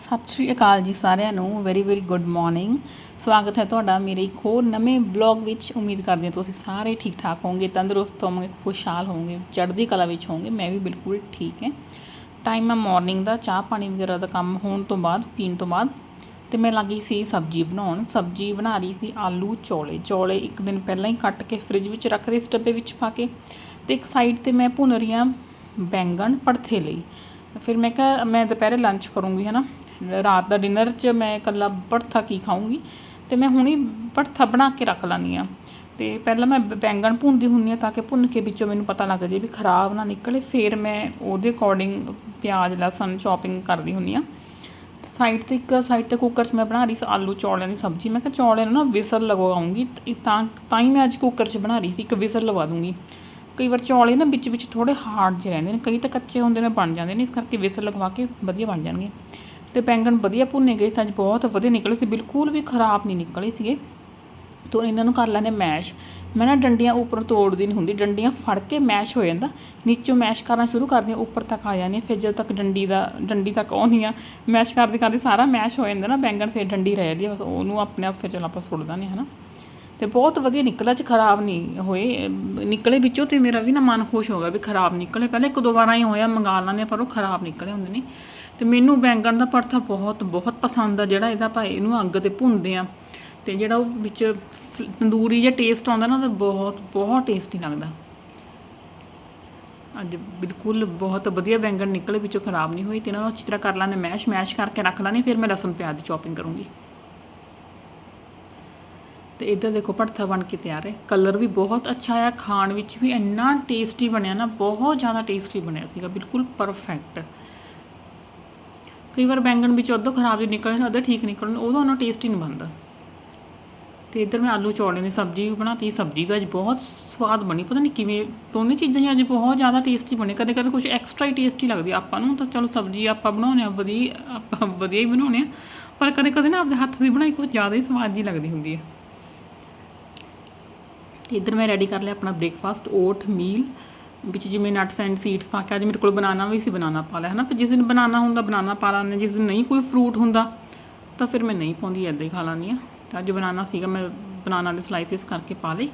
ਸਤਿ ਸ਼੍ਰੀ ਅਕਾਲ ਜੀ ਸਾਰਿਆਂ ਨੂੰ ਵੈਰੀ ਵੈਰੀ ਗੁੱਡ ਮਾਰਨਿੰਗ ਸਵਾਗਤ ਹੈ ਤੁਹਾਡਾ ਮੇਰੇ ਇੱਕ ਹੋਰ ਨਵੇਂ ਵਲੌਗ ਵਿੱਚ। ਉਮੀਦ ਕਰਦੇ ਹਾਂ ਤੁਸੀਂ ਸਾਰੇ ਠੀਕ ਠਾਕ ਹੋਵੋਗੇ, ਤੰਦਰੁਸਤ ਹੋਵੋਗੇ, ਖੁਸ਼ਹਾਲ ਹੋਵੋਗੇ, ਚੜ੍ਹਦੀ ਕਲਾ ਵਿੱਚ ਹੋਵੋਗੇ, ਮੈਂ ਵੀ ਬਿਲਕੁਲ ਠੀਕ ਹੈ। ਟਾਈਮ ਹੈ ਮਾਰਨਿੰਗ ਦਾ, ਚਾਹ ਪਾਣੀ ਵਗੈਰਾ ਦਾ ਕੰਮ ਹੋਣ ਤੋਂ ਬਾਅਦ, ਪੀਣ ਤੋਂ ਬਾਅਦ। ਤੇ ਮੈਂ ਲੱਗੀ ਸੀ ਸਬਜ਼ੀ ਬਣਾਉਣ। ਸਬਜ਼ੀ ਬਣਾ ਰਹੀ ਸੀ ਆਲੂ ਚੌਲੇ। ਚੌਲੇ ਇੱਕ ਦਿਨ ਪਹਿਲਾਂ ਹੀ ਕੱਟ ਕੇ ਫ੍ਰਿਜ ਵਿੱਚ ਰੱਖ ਦੇ ਇਸ ਡੱਬੇ ਵਿੱਚ ਪਾ ਕੇ। ਤੇ ਇੱਕ ਸਾਈਡ ਤੇ ਮੈਂ ਭੁੰਨ ਰਹੀ ਹਾਂ ਬੈਂਗਣ ਭੜਥੇ ਲਈ ਫਿਰ ਮੈਂ ਕਿਹਾ, ਮੈਂ ਦੁਪਹਿਰੇ ਲੰਚ ਕਰੂੰਗੀ ਹੈ ਨਾ ਰਾਤ ਦਾ ਡਿਨਰ 'ਚ ਮੈਂ ਇਕੱਲਾ ਭੜਥਾ ਕੀ ਖਾਊਂਗੀ? ਅਤੇ ਮੈਂ ਹੁਣੀ ਭੜਥਾ ਬਣਾ ਕੇ ਰੱਖ ਲੈਂਦੀ ਹਾਂ। ਅਤੇ ਪਹਿਲਾਂ ਮੈਂ ਬੈਂਗਣ ਭੁੰਨਦੀ ਹੁੰਦੀ ਹਾਂ ਤਾਂ ਕਿ ਭੁੰਨ ਕੇ ਵਿੱਚੋਂ ਮੈਨੂੰ ਪਤਾ ਲੱਗ ਜੇ ਵੀ ਖਰਾਬ ਨਾ ਨਿਕਲੇ। ਫਿਰ ਮੈਂ ਉਹਦੇ ਅਕੋਰਡਿੰਗ ਪਿਆਜ਼, ਲਸਣ ਚੌਪਿੰਗ ਕਰਦੀ ਹੁੰਦੀ ਹਾਂ। ਸਾਈਡ ਤੇ ਇੱਕ ਸਾਈਡ ਤੇ ਕੁੱਕਰ 'ਚ ਮੈਂ ਬਣਾ ਰਹੀ ਸੀ ਆਲੂ ਚੌਲਿਆਂ ਦੀ ਸਬਜ਼ੀ। ਮੈਂ ਕਿਹਾ ਚੌਲਿਆਂ ਨੂੰ ਨਾ ਵਿਸਲ ਲਗਵਾਉਂਗੀ। ਤਾਂ ਤਾਂ ਹੀ ਮੈਂ ਅੱਜ ਕੁੱਕਰ 'ਚ ਬਣਾ ਰਹੀ ਸੀ। ਇੱਕ ਵਿਸਲ ਲਵਾ ਦੂੰਗੀ। ਕਈ ਵਾਰ ਚੌਲੇ ਨਾ ਵਿੱਚ ਵਿੱਚ ਥੋੜੇ ਹਾਰਡ ਜਿਹੇ ਰਹਿੰਦੇ ਨੇ। ਕਈ ਤਾਂ ਕੱਚੇ ਹੁੰਦੇ ਨੇ, ਬਣ ਜਾਂਦੇ ਨੇ। ਇਸ ਕਰਕੇ ਵਿਸਲ ਲਗਵਾ ਕੇ ਵਧੀਆ ਬਣ ਜਾਣਗੇ। ਤੇ ਬੈਂਗਣ ਵਧੀਆ ਭੁੰਨੇ ਗਏ ਸੀ, ਅੱਜ ਬਹੁਤ ਵਧੀਆ ਨਿਕਲੇ ਸੀ, ਬਿਲਕੁਲ ਵੀ ਖਰਾਬ ਨਹੀਂ ਨਿਕਲੇ ਸੀਗੇ। ਤੋਂ ਇਹਨਾਂ ਨੂੰ ਕਰ ਲੈਂਦੇ ਮੈਸ਼। ਮੈਂ ਨਾ ਡੰਡੀਆਂ ਉੱਪਰ ਤੋੜਦੀ ਨਹੀਂ ਹੁੰਦੀ, ਡੰਡੀਆਂ ਫੜ ਕੇ ਮੈਸ਼ ਹੋ ਜਾਂਦਾ। ਨੀਚੋਂ ਮੈਸ਼ ਕਰਨਾ ਸ਼ੁਰੂ ਕਰਦੀ ਹਾਂ, ਉੱਪਰ ਤੱਕ ਆ ਜਾਂਦੀ ਫਿਰ ਜਦੋਂ ਤੱਕ ਡੰਡੀ ਦਾ, ਡੰਡੀ ਤੱਕ ਆਉਂਦੀ ਆ ਮੈਸ਼ ਕਰਦੇ ਕਰਦੇ ਸਾਰਾ ਮੈਸ਼ ਹੋ ਜਾਂਦਾ ਨਾ, ਬੈਂਗਣ ਫਿਰ ਡੰਡੀ ਰਹਿ ਜਾਂਦੀ ਆ ਬਸ ਉਹਨੂੰ ਆਪਣੇ ਆਪ ਫਿਰ ਚਲ ਆਪਾਂ ਸੁੱਟ ਦਿੰਦੇ ਹਾਂ, ਹਨਾ। ਅਤੇ ਬਹੁਤ ਵਧੀਆ ਨਿਕਲਿਆ ਚ ਖਰਾਬ ਨਹੀਂ ਹੋਏ। ਨਿਕਲੇ ਵਿੱਚੋਂ ਤੇ ਮੇਰਾ ਵੀ ਨਾ ਮਨ ਖੁਸ਼ ਹੋ ਗਿਆ ਵੀ ਖਰਾਬ ਨਿਕਲੇ। ਪਹਿਲਾਂ ਇੱਕ ਦੋ ਵਾਰਾਂ ਹੀ ਹੋਇਆ ਮੰਗਾ ਲੈਂਦੇ ਹਾਂ, ਪਰ ਉਹ ਖਰਾਬ ਨਿਕਲੇ ਹੁੰਦੇ ਨੇ। ਅਤੇ ਮੈਨੂੰ ਬੈਂਗਣ ਦਾ ਪਰਥਾ ਬਹੁਤ ਬਹੁਤ ਪਸੰਦ ਆ ਜਿਹੜਾ ਇਹਦਾ ਭਾਈ ਇਹਨੂੰ ਅੱਗ ਤੇ ਭੁੰਨਦੇ ਆ। ਤੇ ਜਿਹੜਾ ਉਹ ਵਿੱਚ ਫ- ਤੰਦੂਰੀ ਜਿਹਾ ਟੇਸਟ ਆਉਂਦਾ ਨਾ ਉਹ ਬਹੁਤ ਬਹੁਤ ਟੇਸਟੀ ਲੱਗਦਾ। ਅੱਜ ਬਿਲਕੁਲ ਬਹੁਤ ਵਧੀਆ ਬੈਂਗਣ ਨਿਕਲੇ ਵਿੱਚੋਂ ਖਰਾਬ ਨਹੀਂ ਹੋਈ ਤੇ ਇਹਨਾਂ ਨੂੰ ਅੱਛੀ ਤਰ੍ਹਾਂ ਕਰ ਲਾਂਗੇ ਮੈਸ਼ ਮੈਸ਼ ਕਰਕੇ ਰੱਖ ਲਾਂਗੇ ਫਿਰ ਮੈਂ ਲਸਣ ਪਿਆਜ਼ ਦੀ ਚੌਪਿੰਗ ਕਰੂੰਗੀ। ਤੇ ਇੱਧਰ ਦੇਖੋ ਭੜਥਾ ਬਣ ਕੇ ਤਿਆਰ ਹੈ। ਕਲਰ ਵੀ ਬਹੁਤ ਅੱਛਾ ਆਇਆ, ਖਾਣ ਵਿੱਚ ਵੀ ਇੰਨਾ ਟੇਸਟੀ ਬਣਿਆ ਨਾ, ਬਹੁਤ ਜ਼ਿਆਦਾ ਟੇਸਟੀ ਬਣਿਆ ਸੀਗਾ, ਬਿਲਕੁਲ ਪਰਫੈਕਟ ਕਈ ਵਾਰ ਬੈਂਗਣ ਵਿੱਚ ਉਦੋਂ ਖਰਾਬ ਹੀ ਨਿਕਲਣ ਉਦੋਂ ਠੀਕ ਨਿਕਲਣ ਉਹਦਾ ਉਹਨਾਂ ਟੇਸਟੀ ਨਹੀਂ ਬਣਦਾ। ਤੇ ਇੱਧਰ ਮੈਂ ਆਲੂ ਚੌਲੇ ਦੀ ਸਬਜ਼ੀ ਵੀ ਬਣਾਤੀ, ਸਬਜ਼ੀ ਦਾ ਅੱਜ ਬਹੁਤ ਸਵਾਦ ਬਣੀ, ਪਤਾ ਨਹੀਂ ਕਿਵੇਂ, ਦੋਨੇ ਚੀਜ਼ਾਂ ਹੀ ਅੱਜ ਬਹੁਤ ਜ਼ਿਆਦਾ ਟੇਸਟੀ ਬਣੇ। ਕਦੇ ਕਦੇ ਕੁਝ ਐਕਸਟਰਾ ਹੀ ਟੇਸਟੀ ਲੱਗਦੀ ਆਪਾਂ ਨੂੰ ਤਾਂ ਚਲੋ ਸਬਜ਼ੀ ਆਪਾਂ ਬਣਾਉਂਦੇ ਆ ਵਧੀਆ, ਆਪਾਂ ਵਧੀਆ ਹੀ ਬਣਾਉਂਦੇ ਆ ਪਰ ਕਦੇ ਕਦੇ ਨਾ ਆਪਣੇ ਹੱਥ ਦੀ ਬਣਾਈ ਕੁਝ ਜ਼ਿਆਦਾ ਹੀ ਸਵਾਦ ਜੀ ਲੱਗਦੀ ਹੁੰਦੀ ਹੈ ਤੇ ਇੱਧਰ ਮੈਂ ਰੈਡੀ ਕਰ ਲਿਆ ਆਪਣਾ ਬ੍ਰੇਕਫਾਸਟ ਓਟ ਮੀਲ ਵਿੱਚ ਜਿਵੇਂ ਨਟਸ ਐਂਡ ਸੀਡਸ ਪਾ ਕੇ ਅੱਜ ਮੇਰੇ ਕੋਲ ਬਨਾਨਾ ਵੀ ਸੀ ਬਨਾਨਾ ਪਾ ਲਿਆ, ਹਨਾ? ਫਿਰ ਜਿਸ ਦਿਨ ਬਨਾਨਾ ਹੁੰਦਾ, ਬਨਾਨਾ ਪਾ ਲੈਂਦੇ ਜਿਸ ਦਿਨ ਨਹੀਂ ਕੋਈ ਫਰੂਟ ਹੁੰਦਾ, ਤਾਂ ਫਿਰ ਮੈਂ ਨਹੀਂ ਪਾਉਂਦੀ ਐਦਾਂ ਹੀ ਖਾ ਲੈਂਦੀ ਆ ਤਾਂ ਅੱਜ ਬਨਾਨਾ ਸੀਗਾ, ਮੈਂ ਬਨਾਨਾ ਦੇ ਸਲਾਈਸਿਸ ਕਰਕੇ ਪਾ ਲਈ